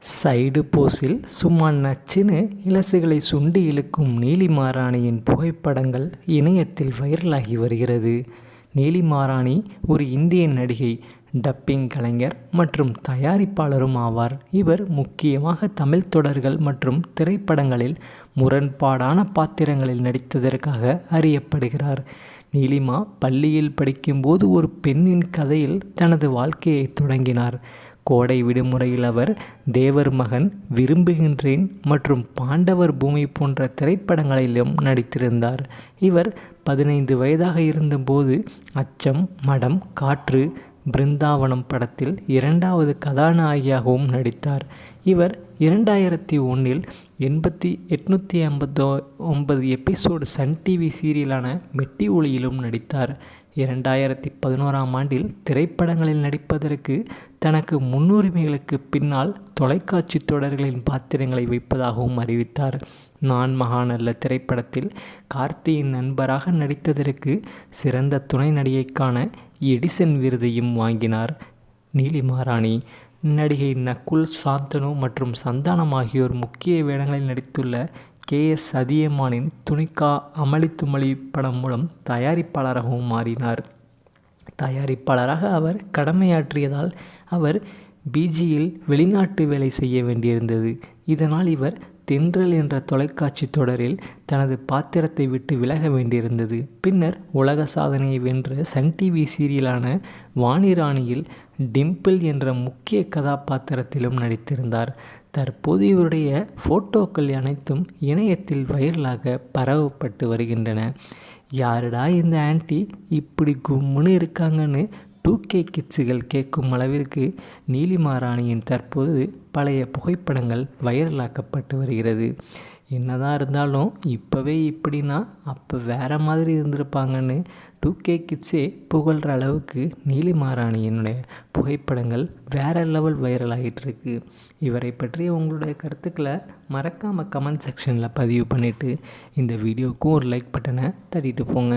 Side போஸில் சும்மா நச்சுன்னு இலசுகளை சுண்டி இழுக்கும் நீலிமாராணியின் புகைப்படங்கள் இணையத்தில் வைரலாகி வருகிறது. நீலிமாராணி ஒரு இந்திய நடிகை டப்பிங் கலைஞர் மற்றும் தயாரிப்பாளரும் ஆவார். இவர் முக்கியமாக தமிழ் தொடர்கள் மற்றும் திரைப்படங்களில் முரண்பாடான பாத்திரங்களில் நடித்ததற்காக அறியப்படுகிறார். நீலிமா பள்ளியில் படிக்கும்போது ஒரு பெண்ணின் கதையில் தனது வாழ்க்கையை தொடங்கினார். கோடை விடுமுறையில் அவர் தேவர் மகன் விரும்புகின்றேன் மற்றும் பாண்டவர் பூமி போன்ற திரைப்படங்களிலும் நடித்திருந்தார். இவர் பதினைந்து வயதாக இருந்தபோது அச்சம் மடம் காற்று பிருந்தாவனம் படத்தில் இரண்டாவது கதாநாயகியாகவும் நடித்தார். இவர் இரண்டாயிரத்தி ஒன்றில் எண்பத்தி எட்நூற்றி ஐம்பத்தோ ஒன்பது எபிசோடு சன் டிவி சீரியலான மெட்டி ஒளியிலும் நடித்தார். இரண்டாயிரத்தி பதினோராம் ஆண்டில் திரைப்படங்களில் நடிப்பதற்கு தனக்கு முன்னுரிமைகளுக்கு பின்னால் தொலைக்காட்சி தொடர்களின் பாத்திரங்களை வைப்பதாகவும் அறிவித்தார். நான் மகாநல்ல திரைப்படத்தில் கார்த்தியின் நண்பராக நடித்ததற்கு சிறந்த துணை நடிகைக்கான எடிசன் விருதையும் வாங்கினார். நீலிமாராணி நடிகை நக்குல் சாந்தனு மற்றும் சந்தானம் ஆகியோர் முக்கிய வேடங்களில் நடித்துள்ள கே. எஸ். அதியமானின் துணிக்கா அமளி துமளி படம் மூலம் தயாரிப்பாளராகவும் மாறினார். தயாரிப்பாளராக அவர் கடமையாற்றியதால் அவர் பிஜியில் வெளிநாட்டு வேலை செய்ய வேண்டியிருந்தது. இதனால் இவர் தென்றல் என்ற தொலைக்காட்சி தொடரில் தனது பாத்திரத்தை விட்டு விலக வேண்டியிருந்தது. பின்னர் உலக சாதனையை வென்ற சன் டிவி சீரியலான வாணிராணியில் டிம்பிள் என்ற முக்கிய கதாபாத்திரத்திலும் நடித்திருந்தார். தற்போது இவருடைய ஃபோட்டோக்கள் அனைத்தும் இணையத்தில் வைரலாக பரவப்பட்டு வருகின்றன. யாருடா இந்த ஆன்டி இப்படி கும்முன்னு இருக்காங்கன்னு டூ கே கிட்ஸுகள் கேட்கும் அளவிற்கு நீலிமாராணியின் தற்போது பழைய புகைப்படங்கள் வைரலாக்கப்பட்டு வருகிறது. என்னதான் இருந்தாலும் இப்போவே இப்படின்னா அப்போ வேறு மாதிரி இருந்திருப்பாங்கன்னு டூ கே கிட்ஸே புகழ்கிற அளவுக்கு நீலிமாராணியினுடைய புகைப்படங்கள் வேறு லெவல் வைரல் ஆகிட்டுருக்கு இவரை பற்றி உங்களுடைய கருத்துக்களை மறக்காமல் கமெண்ட் செக்ஷனில் பதிவு பண்ணிவிட்டு இந்த வீடியோவுக்கும் ஒரு லைக் பட்டனை தட்டிட்டு போங்க.